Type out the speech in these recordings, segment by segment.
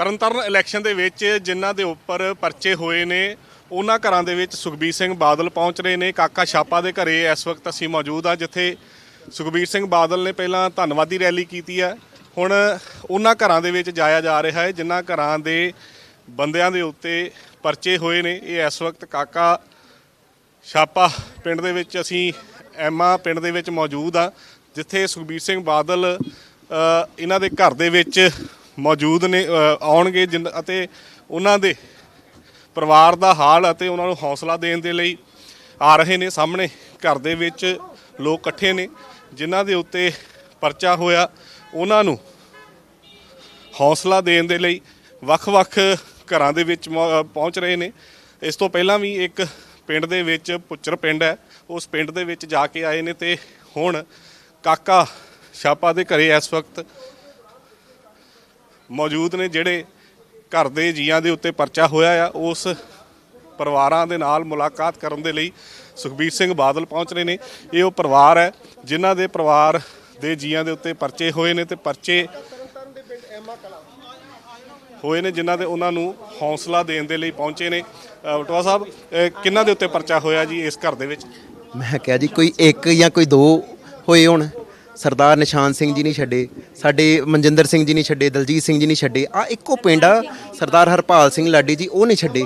Tarn Taran election ਦੇ ਵਿੱਚ ਜਿਨ੍ਹਾਂ ਦੇ ਉੱਪਰ ਪਰਚੇ ਹੋਏ ਨੇ, ਉਹਨਾਂ ਘਰਾਂ ਦੇ ਵਿੱਚ ਸੁਖਬੀਰ ਸਿੰਘ ਬਾਦਲ ਪਹੁੰਚ ਰਹੇ ਨੇ। ਕਾਕਾ ਛਾਪਾ ਦੇ ਘਰੇ ਇਸ ਵਕਤ ਅਸੀਂ ਮੌਜੂਦ ਆ ਜਿੱਥੇ ਸੁਖਬੀਰ ਸਿੰਘ ਬਾਦਲ ਨੇ ਪਹਿਲਾਂ ਧੰਨਵਾਦੀ ਰੈਲੀ ਕੀਤੀ ਹੈ। ਹੁਣ ਉਹਨਾਂ ਘਰਾਂ ਦੇ ਵਿੱਚ ਜਾਇਆ ਜਾ ਰਿਹਾ ਹੈ, ਜਿਨ੍ਹਾਂ ਘਰਾਂ ਦੇ ਬੰਦਿਆਂ ਦੇ ਉੱਤੇ ਪਰਚੇ ਹੋਏ ਨੇ। ਇਹ ਇਸ ਵਕਤ ਕਾਕਾ ਛਾਪਾ ਪਿੰਡ ਦੇ ਵਿੱਚ ਅਸੀਂ ਐਮਾ ਪਿੰਡ ਦੇ ਵਿੱਚ ਮੌਜੂਦ ਆ ਜਿੱਥੇ ਸੁਖਬੀਰ ਸਿੰਘ ਬਾਦਲ ਇਹਨਾਂ ਦੇ ਘਰ ਦੇ ਵਿੱਚ ਮੌਜੂਦ ਨੇ ਆਉਣਗੇ ਜਿਨ- ਅਤੇ ਉਹਨਾਂ ਦੇ ਪਰਿਵਾਰ ਦਾ ਹਾਲ ਅਤੇ ਉਹਨਾਂ ਨੂੰ ਹੌਸਲਾ ਦੇਣ ਦੇ ਲਈ ਆ ਰਹੇ ਨੇ। ਸਾਹਮਣੇ ਘਰ ਦੇ ਵਿੱਚ ਲੋਕ ਇਕੱਠੇ ਨੇ, ਜਿਨ੍ਹਾਂ ਦੇ ਉੱਤੇ ਪਰਚਾ ਹੋਇਆ। ਉਹਨਾਂ ਨੂੰ ਹੌਸਲਾ ਦੇਣ ਦੇ ਲਈ ਵੱਖ-ਵੱਖ ਘਰਾਂ ਦੇ ਵਿੱਚ ਪਹੁੰਚ ਰਹੇ ਨੇ। ਇਸ ਤੋਂ ਪਹਿਲਾਂ ਵੀ ਇੱਕ ਪਿੰਡ ਦੇ ਵਿੱਚ ਪੁੱਚਰ ਪਿੰਡ ਹੈ। ਉਸ ਪਿੰਡ ਦੇ ਵਿੱਚ ਜਾ ਕੇ ਆਏ ਨੇ ਤੇ ਹੁਣ ਕਾਕਾ ਛਾਪਾ ਦੇ ਘਰੇ ਇਸ ਵਕਤ ਮੌਜੂਦ ਨੇ ਜਿਹੜੇ ਘਰ ਦੇ ਜੀਆਂ ਦੇ ਉੱਤੇ ਪਰਚਾ ਹੋਇਆ ਆ ਉਸ ਪਰਿਵਾਰਾਂ ਦੇ ਨਾਲ ਮੁਲਾਕਾਤ ਕਰਨ ਦੇ ਲਈ ਸੁਖਬੀਰ ਸਿੰਘ ਬਾਦਲ ਪਹੁੰਚ ਰਹੇ ਨੇ। ਇਹ ਉਹ ਪਰਿਵਾਰ ਹੈ ਜਿਨ੍ਹਾਂ ਦੇ ਪਰਿਵਾਰ ਦੇ ਜੀਆਂ ਦੇ ਉੱਤੇ ਪਰਚੇ ਹੋਏ ਨੇ ਤੇ ਪਰਚੇ ਹੋਏ ਨੇ ਜਿਨ੍ਹਾਂ ਦੇ ਉਹਨਾਂ ਨੂੰ ਹੌਸਲਾ ਦੇਣ ਦੇ ਲਈ ਪਹੁੰਚੇ ਨੇ। ਅ, ਬਟਵਾ ਸਾਹਿਬ ਅ, ਕਿਹਨਾਂ ਦੇ ਉੱਤੇ ਪਰਚਾ ਹੋਇਆ ਜੀ ਇਸ ਘਰ ਦੇ ਵਿੱਚ? ਮੈਂ ਕਿਹਾ ਜੀ ਕੋਈ ਇੱਕ ਜਾਂ ਕੋਈ ਦੋ ਹੋਏ ਹੋਣ। ਸਰਦਾਰ ਨਿਸ਼ਾਨ ਸਿੰਘ ਜੀ ਨਹੀਂ ਛੱਡੇ ਸਾਡੇ ਮਨਜਿੰਦਰ ਸਿੰਘ ਜੀ ਨਹੀਂ ਛੱਡੇ ਦਲਜੀਤ ਸਿੰਘ ਜੀ ਨਹੀਂ ਛੱਡੇ ਆ ਇੱਕੋ ਪਿੰਡ ਆ ਸਰਦਾਰ ਹਰਪਾਲ ਸਿੰਘ ਲਾਡੀ ਜੀ ਉਹ ਨਹੀਂ ਛੱਡੇ।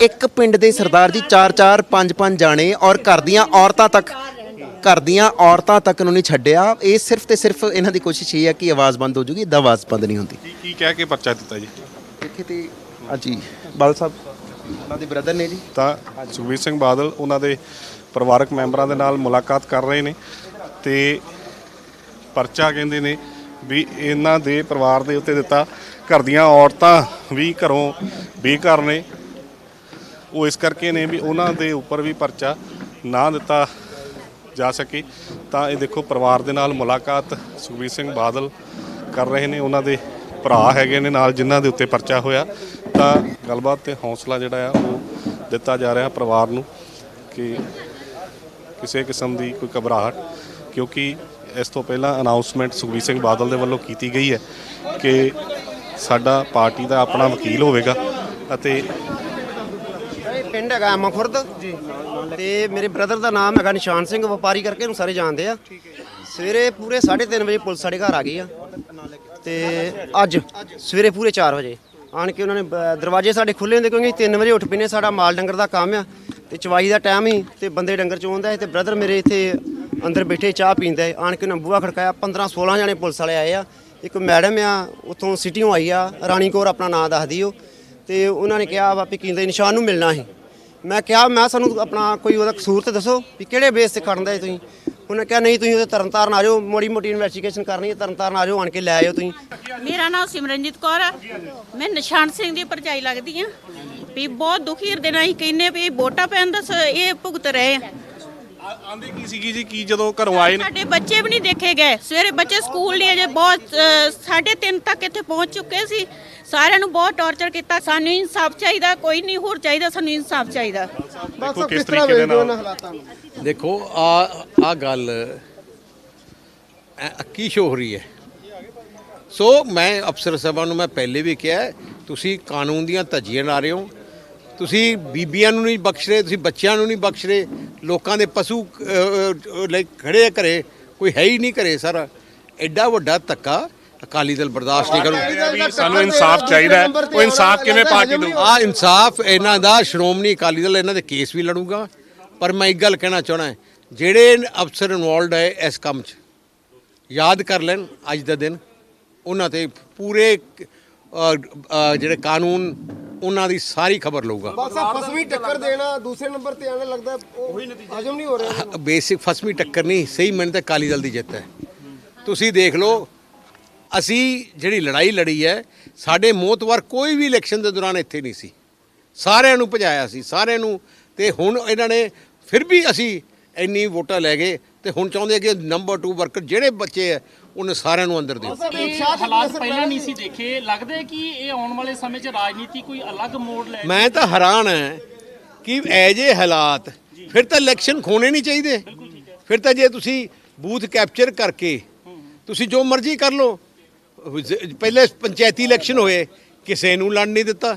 ਇੱਕ ਪਿੰਡ ਦੇ ਸਰਦਾਰ ਜੀ 4 4 5 5 ਜਾਣੇ ਔਰ ਘਰ ਦੀਆਂ ਔਰਤਾਂ ਤੱਕ ਘਰ ਦੀਆਂ ਔਰਤਾਂ ਤੱਕ ਨੂੰ ਨਹੀਂ ਛੱਡਿਆ। ਇਹ ਸਿਰਫ ਤੇ ਸਿਰਫ ਇਹਨਾਂ ਦੀ ਕੋਸ਼ਿਸ਼ ਇਹ ਹੈ ਕਿ ਆਵਾਜ਼ ਬੰਦ ਹੋ ਜੂਗੀ ਇਦਾਂ ਆਵਾਜ਼ ਬੰਦ ਨਹੀਂ ਹੁੰਦੀ। ਕੀ ਕੀ ਕਹਿ ਕੇ ਪਰਚਾ ਦਿੱਤਾ ਜੀ? ਦੇਖੇ ਤੇ ਹਾਂਜੀ ਬਾਲ ਸਾਹਿਬ ਉਹਨਾਂ ਦੇ ਬ੍ਰਦਰ ਨੇ ਜੀ। ਤਾਂ ਸੁਖਬੀਰ ਸਿੰਘ ਬਾਦਲ ਉਹਨਾਂ ਦੇ ਪਰਿਵਾਰਕ ਮੈਂਬਰਾਂ ਦੇ ਨਾਲ ਮੁਲਾਕਾਤ ਕਰ ਰਹੇ ਨੇ ਤੇ ਪਰਚਾ ਕਹਿੰਦੇ ਨੇ ਵੀ ਇਹਨਾਂ ਦੇ ਪਰਿਵਾਰ ਦੇ ਉੱਤੇ ਦਿੱਤਾ। ਘਰ ਦੀਆਂ ਔਰਤਾਂ ਵੀ ਘਰੋਂ ਬੇਘਰ ਨੇ। ਉਹ ਇਸ ਕਰਕੇ ਨੇ ਵੀ ਉਹਨਾਂ ਦੇ ਉੱਪਰ ਵੀ ਪਰਚਾ ਨਾ ਦਿੱਤਾ ਜਾ ਸਕੇ। ਤਾਂ ਇਹ ਦੇਖੋ, ਪਰਿਵਾਰ ਦੇ ਨਾਲ ਮੁਲਾਕਾਤ ਸੁਖਬੀਰ ਸਿੰਘ ਬਾਦਲ ਕਰ ਰਹੇ ਨੇ। ਉਹਨਾਂ ਦੇ ਭਰਾ ਹੈਗੇ ਨੇ ਨਾਲ, ਜਿਨ੍ਹਾਂ ਦੇ ਉੱਤੇ ਪਰਚਾ ਹੋਇਆ। ਤਾਂ ਗੱਲਬਾਤ ਤੇ ਹੌਸਲਾ ਜਿਹੜਾ ਆ, ਉਹ ਦਿੱਤਾ ਜਾ ਰਿਹਾ ਪਰਿਵਾਰ ਨੂੰ ਕਿ ਕਿਸੇ ਕਿਸਮ ਦੀ ਕੋਈ ਘਬਰਾਹਟ, ਕਿਉਂਕਿ ਇਸ ਤੋਂ ਪਹਿਲਾਂ ਅਨਾਉਂਸਮੈਂਟ ਸੁਖਬੀਰ ਸਿੰਘ ਬਾਦਲ ਦੇ ਵੱਲੋਂ ਕੀਤੀ ਗਈ ਹੈ ਕਿ ਸਾਡਾ ਪਾਰਟੀ ਦਾ ਆਪਣਾ ਵਕੀਲ ਹੋਵੇਗਾ ਅਤੇ ਪਿੰਡ ਹੈਗਾ ਐਮਾ ਖੁਰਦ, ਜੀ। ਤੇ ਮੇਰੇ ਬ੍ਰਦਰ ਦਾ ਨਾਮ ਹੈਗਾ ਨਿਸ਼ਾਨ ਸਿੰਘ, ਵਪਾਰੀ ਕਰਕੇ ਇਹਨੂੰ ਸਾਰੇ ਜਾਣਦੇ ਆ। ਸਵੇਰੇ ਪੂਰੇ 3:30 ਵਜੇ ਪੁਲਿਸ ਸਾਡੇ ਘਰ ਆ ਗਈ ਆ। ਤੇ ਅੱਜ ਸਵੇਰੇ ਪੂਰੇ 4 ਵਜੇ ਆਣ ਕੇ ਉਹਨਾਂ ਨੇ ਦਰਵਾਜ਼ੇ ਸਾਡੇ ਖੁੱਲੇ ਹੁੰਦੇ ਕਿਉਂਕਿ 3 ਵਜੇ ਉੱਠ ਪੈਨੇ ਸਾਡਾ ਮਾਲ ਡੰਗਰ ਦਾ ਕੰਮ ਆ। ਤੇ ਚਵਾਈ ਦਾ ਟਾਈਮ ਹੀ ਤੇ ਬੰਦੇ ਡੰਗਰ ਚੋਂਦਾ ਤੇ ਬ੍ਰਦਰ ਮੇਰੇ ਇੱਥੇ ਅੰਦਰ ਬੈਠੇ ਚਾਹ ਪੀਂਦਾ ਹੈ ਆਣ ਕੇ ਉਹਨਾਂ ਬੂਹਾ ਖੜਕਾਇਆ 15 16 ਜਾਣੇ ਪੁਲਿਸ ਵਾਲੇ ਆਏ ਆ। ਇੱਕ ਮੈਡਮ ਆ, ਉਥੋਂ ਸਿਟੀੋਂ ਆਈ ਆ, ਰਾਣੀ ਕੌਰ ਆਪਣਾ ਨਾਮ ਦੱਸਦੀ ਉਹ ਤੇ ਉਹਨਾਂ ਨੇ ਕਿਹਾ ਵਾ ਵੀ ਨਿਸ਼ਾਨ ਨੂੰ ਮਿਲਣਾ ਸੀ। ਮੈਂ ਕਿਹਾ, ਮੈਂ ਸਾਨੂੰ ਆਪਣਾ ਕੋਈ ਉਹਦਾ ਕਸੂਰ ਤੇ ਦੱਸੋ ਵੀ ਕਿਹੜੇ ਬੇਸ ਤੇ ਖੜਦਾ ਤੁਸੀਂ। ਉਹਨੇ ਕਿਹਾ, ਨਹੀਂ ਤੁਸੀਂ ਉਹਦੇ ਤਰਨਤਾਰਨ ਆ ਜਾਓ ਮੋੜੀ ਮੋਟੀ ਇਨਵੈਸਟੀਗੇਸ਼ਨ ਕਰਨੀ ਹੈ, ਤਰਨਤਾਰਨ ਆ ਜਾਓ, ਆਣ ਕੇ ਲੈ ਆਇਓ ਤੁਸੀਂ। ਮੇਰਾ ਨਾਮ ਸਿਮਰਨਜੀਤ ਕੌਰ ਆ। ਮੈਂ ਨਿਸ਼ਾਨ ਸਿੰਘ ਦੀ ਪਰਚਾਈ ਲੱਗਦੀ ਆ। ਵੀ ਬਹੁਤ ਦੁਖੀ ਹਿਰਦੇ ਨਾਲ ਹੀ ਕਹਿੰਨੇ ਵੀ ਵੋਟਾਂ ਪੈਣ ਦਾ ਇਹ ਭੁਗਤ ਰਹੇ ਆ। ਆਂਦੇ ਕੀ ਸੀਗੀ ਜੀ? ਕੀ ਜਦੋਂ ਘਰੋਂ ਆਏ ਨੇ? ਸਾਡੇ ਬੱਚੇ ਵੀ ਨਹੀਂ ਦੇਖੇ ਗਏ। ਸਵੇਰੇ ਬੱਚੇ ਸਕੂਲ ਨਹੀਂ ਅਜੇ ਬਹੁਤ ਅ, ਸਾਢੇ ਤਿੰਨ ਤੱਕ ਇੱਥੇ ਪਹੁੰਚ ਚੁੱਕੇ ਸੀ। ਸਾਰਿਆਂ ਨੂੰ ਬਹੁਤ ਟੌਰਚਰ ਕੀਤਾ। ਸਾਨੂੰ ਇਨਸਾਫ ਚਾਹੀਦਾ ਕੋਈ ਨਹੀਂ ਹੋਰ ਚਾਹੀਦਾ ਸਾਨੂੰ ਇਨਸਾਫ ਚਾਹੀਦਾ। ਦੇਖੋ ਕਿਸ ਤਰੀਕੇ ਦੇ ਨਾਲ? ਦੇਖੋ ਆ ਆ ਗੱਲ ਐ- ਕੀ ਸ਼ੋ ਹੋ ਰਹੀ ਹੈ? ਸੋ ਮੈਂ ਅਫਸਰ ਸਾਹਿਬਾਂ ਨੂੰ ਮੈਂ ਪਹਿਲੇ ਵੀ ਕਿਹਾ ਹੈ, ਤੁਸੀਂ ਕਾਨੂੰਨ ਦੀਆਂ ਧੱਜੀਆਂ ਲਾ ਰਹੇ ਹੋ ਤੁਸੀਂ ਬੀਬੀਆਂ ਨੂੰ ਨਹੀਂ ਬਖਸ਼ ਰਹੇ ਤੁਸੀਂ ਬੱਚਿਆਂ ਨੂੰ ਨਹੀਂ ਬਖਸ਼ ਰਹੇ ਲੋਕਾਂ ਦੇ ਪਸ਼ੂ ਅ, ਅ, ਲਈ ਖੜੇ ਆ ਘਰੇ ਕੋਈ ਹੈ ਹੀ ਨਹੀਂ ਘਰੇ ਸਰ। ਐਡਾ ਵੱਡਾ ਧੱਕਾ ਅਕਾਲੀ ਦਲ ਬਰਦਾਸ਼ਤ ਨਹੀਂ ਕਰੂ ਸਾਨੂੰ ਇਨਸਾਫ ਚਾਹੀਦਾ ਹੈ। ਉਹ ਇਨਸਾਫ ਕਿਵੇਂ ਪਾਰਟੀ ਦਊ ਆ ਇਨਸਾਫ ਇਹਨਾਂ ਦਾ ਸ਼੍ਰੋਮਣੀ ਅਕਾਲੀ ਦਲ ਇਹਨਾਂ ਦੇ ਕੇਸ ਵੀ ਲੜੂਗਾ। ਪਰ ਮੈਂ ਇੱਕ ਗੱਲ ਕਹਿਣਾ ਚਾਹਣਾ ਜਿਹੜੇ ਅਫਸਰ ਇਨਵੋਲਡ ਹੈ ਇਸ ਕੰਮ 'ਚ ਯਾਦ ਕਰ ਲੈਣ ਅੱਜ ਦਾ ਦਿਨ। ਉਹਨਾਂ ਤੇ ਪੂਰੇ ਜਿਹੜੇ ਕਾਨੂੰਨ ਉਹਨਾਂ ਦੀ ਸਾਰੀ ਖਬਰ ਲਊਗਾ। ਬਸ ਆ ਫਸਵੀਂ ਟੱਕਰ ਦੇਣਾ ਦੂਸਰੇ ਨੰਬਰ ਤੇ ਆਣੇ ਲੱਗਦਾ ਉਹ ਹਜਮ ਨਹੀਂ ਹੋ ਰਿਹਾ ਬੇਸਿਕ ਫਸਵੀਂ ਟੱਕਰ ਨਹੀਂ ਸਹੀ ਮੈਨੂੰ ਤਾਂ ਅਕਾਲੀ ਦਲ ਦੀ ਜਿੱਤ ਹੈ। ਤੁਸੀਂ ਦੇਖ ਲਓ ਅਸੀਂ ਜਿਹੜੀ ਲੜਾਈ ਲੜੀ ਹੈ ਸਾਡੇ ਮੋਤਵਰ ਕੋਈ ਵੀ ਇਲੈਕਸ਼ਨ ਦੇ ਦੌਰਾਨ ਇੱਥੇ ਨਹੀਂ ਸੀ। ਸਾਰਿਆਂ ਨੂੰ ਭਜਾਇਆ ਸੀ ਸਾਰਿਆਂ ਨੂੰ ਤੇ ਹੁਣ ਇਹਨਾਂ ਨੇ ਫਿਰ ਵੀ ਅਸੀਂ ਇੰਨੀ ਵੋਟਾਂ ਲੈ ਗਏ ਤੇ ਹੁਣ ਚਾਹੁੰਦੇ ਕਿ ਨੰਬਰ 2 ਵਰਕਰ ਜਿਹੜੇ ਬੱਚੇ ਹੈ ਉਹਨੇ ਸਾਰਿਆਂ ਨੂੰ ਅੰਦਰ ਦਿਓ ਇਹ ਹਾਲਾਤ ਪਹਿਲਾਂ ਨਹੀਂ ਸੀ ਦੇਖੇ। ਲੱਗਦਾ ਹੈ ਕਿ ਇਹ ਆਉਣ ਵਾਲੇ ਸਮੇਂ 'ਚ ਰਾਜਨੀਤੀ ਕੋਈ ਅਲੱਗ ਮੋੜ ਲੈ ਮੈਂ ਤਾਂ ਹੈਰਾਨ ਹਾਂ ਕਿ ਐਜੇ ਹਾਲਾਤ ਫਿਰ ਤਾਂ ਇਲੈਕਸ਼ਨ ਖੋਣੇ ਨਹੀਂ ਚਾਹੀਦੇ। ਫਿਰ ਤਾਂ ਜੇ ਤੁਸੀਂ ਬੂਥ ਕੈਪਚਰ ਕਰਕੇ ਤੁਸੀਂ ਜੋ ਮਰਜ਼ੀ ਕਰ ਲਓ। ਪਹਿਲੇ ਪੰਚਾਇਤੀ ਇਲੈਕਸ਼ਨ ਹੋਏ ਕਿਸੇ ਨੂੰ ਲੜ ਨਹੀਂ ਦਿੱਤਾ।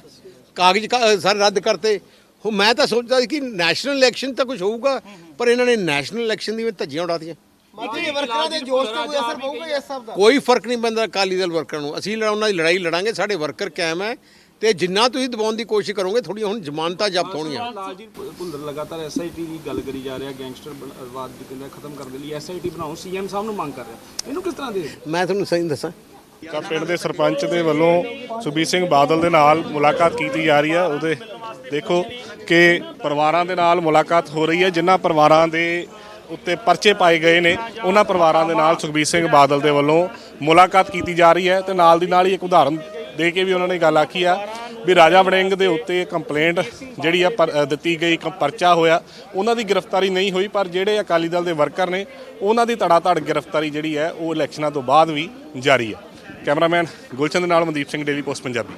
ਕਾਗਜ਼ ਸਾਰੇ ਰੱਦ ਕਰਤੇ। ਹੁਣ ਮੈਂ ਤਾਂ ਸੋਚਦਾ ਸੀ ਕਿ ਨੈਸ਼ਨਲ ਇਲੈਕਸ਼ਨ ਤਾਂ ਕੁਝ ਹੋਊਗਾ ਪਰ ਇਹਨਾਂ ਨੇ ਨੈਸ਼ਨਲ ਇਲੈਕਸ਼ਨ ਦੀ ਵੀ ਧੱਜੀਆਂ ਉਡਾਤੀਆਂ। ਮਾਜੀ ਵਰਕਰਾਂ ਦੇ ਜੋਸ਼ ਤੇ ਕੋਈ ਅਸਰ ਪਊਗਾ ਇਸ ਸਭ ਦਾ? ਕੋਈ ਫ਼ਰਕ ਨਹੀਂ ਪੈਂਦਾ ਅਕਾਲੀ ਦਲ ਵਰਕਰਾਂ ਨੂੰ। ਅਸੀਂ ਲੜਾ- ਉਹਨਾਂ ਦੀ ਲੜਾਈ ਲੜਾਂਗੇ ਸਾਡੇ ਵਰਕਰ ਕਾਇਮ ਹੈ। ਤੇ ਜਿੰਨਾ ਤੁਸੀਂ ਦਬਾਉਣ ਦੀ ਕੋਸ਼ਿਸ਼ ਕਰੋਗੇ ਥੋੜੀਆਂ ਹੁਣ ਜ਼ਮਾਨਤਾਂ ਜ਼ਬਤ ਹੋਣੀਆਂ ਲਾਲਜੀਤ ਭੁੰਦਰ ਲਗਾਤਾਰ ਐਸਆਈਟੀ ਦੀ ਗੱਲ ਕਰੀ ਜਾ ਰਿਹਾ ਗੈਂਗਸਟਰਵਾਦ ਦੀ ਕਹਿੰਦਾ ਖਤਮ ਕਰਨ ਦੇ ਲਈ ਐਸਆਈਟੀ ਬਣਾਓ। ਸੀਐਮ ਸਾਹਿਬ ਨੂੰ ਮੰਗ ਕਰ ਰਿਹਾ। ਇਹਨੂੰ ਕਿਸ ਤਰ੍ਹਾਂ ਦੇ ਮੈਂ ਤੁਹਾਨੂੰ ਸਹੀ ਦੱਸਾਂ। ਤਾਂ ਪਿੰਡ ਦੇ ਸਰਪੰਚ ਦੇ ਵੱਲੋਂ ਸੁਖਬੀਰ ਸਿੰਘ ਬਾਦਲ ਦੇ ਨਾਲ ਮੁਲਾਕਾਤ ਕੀਤੀ ਜਾ ਰਹੀ ਹੈ। ਉਹਦੇ ਦੇਖੋ ਕਿ ਪਰਿਵਾਰਾਂ ਦੇ ਨਾਲ ਮੁਲਾਕਾਤ ਹੋ ਰਹੀ ਹੈ ਜਿਨ੍ਹਾਂ ਪਰਿਵਾਰਾਂ ਦੇ ਉੱਤੇ ਪਰਚੇ ਪਾਏ ਗਏ ਨੇ। ਉਹਨਾਂ ਪਰਿਵਾਰਾਂ ਦੇ ਨਾਲ ਸੁਖਬੀਰ ਸਿੰਘ ਬਾਦਲ ਦੇ ਵੱਲੋਂ ਮੁਲਾਕਾਤ ਕੀਤੀ ਜਾ ਰਹੀ ਹੈ ਤੇ ਨਾਲ ਦੀ ਨਾਲ ਹੀ ਇੱਕ ਉਦਾਹਰਨ ਦੇ ਕੇ ਵੀ ਉਹਨਾਂ ਨੇ ਗੱਲ ਆਖੀ ਆ ਵੀ ਰਾਜਾ ਵੜਿੰਗ ਦੇ ਉੱਤੇ ਕੰਪਲੇਂਟ ਜਿਹੜੀ ਆ ਪਰ- ਦਿੱਤੀ ਗਈ, ਇੱਕ ਪਰਚਾ ਹੋਇਆ। ਉਹਨਾਂ ਦੀ ਗ੍ਰਿਫਤਾਰੀ ਨਹੀਂ ਹੋਈ, ਪਰ ਜਿਹੜੇ ਅਕਾਲੀ ਦਲ ਦੇ ਵਰਕਰ ਨੇ, ਉਹਨਾਂ ਦੀ ਧੜਾ ਧੜ ਗ੍ਰਿਫਤਾਰੀ ਜਿਹੜੀ ਹੈ, ਉਹ ਇਲੈਕਸ਼ਨਾਂ ਤੋਂ ਬਾਅਦ ਵੀ ਜਾਰੀ ਹੈ। ਕੈਮਰਾਮੈਨ ਗੁਲਸ਼ਨ ਦੇ ਨਾਲ ਮਨਦੀਪ ਸਿੰਘ, ਡੇਲੀ ਪੋਸਟ ਪੰਜਾਬੀ।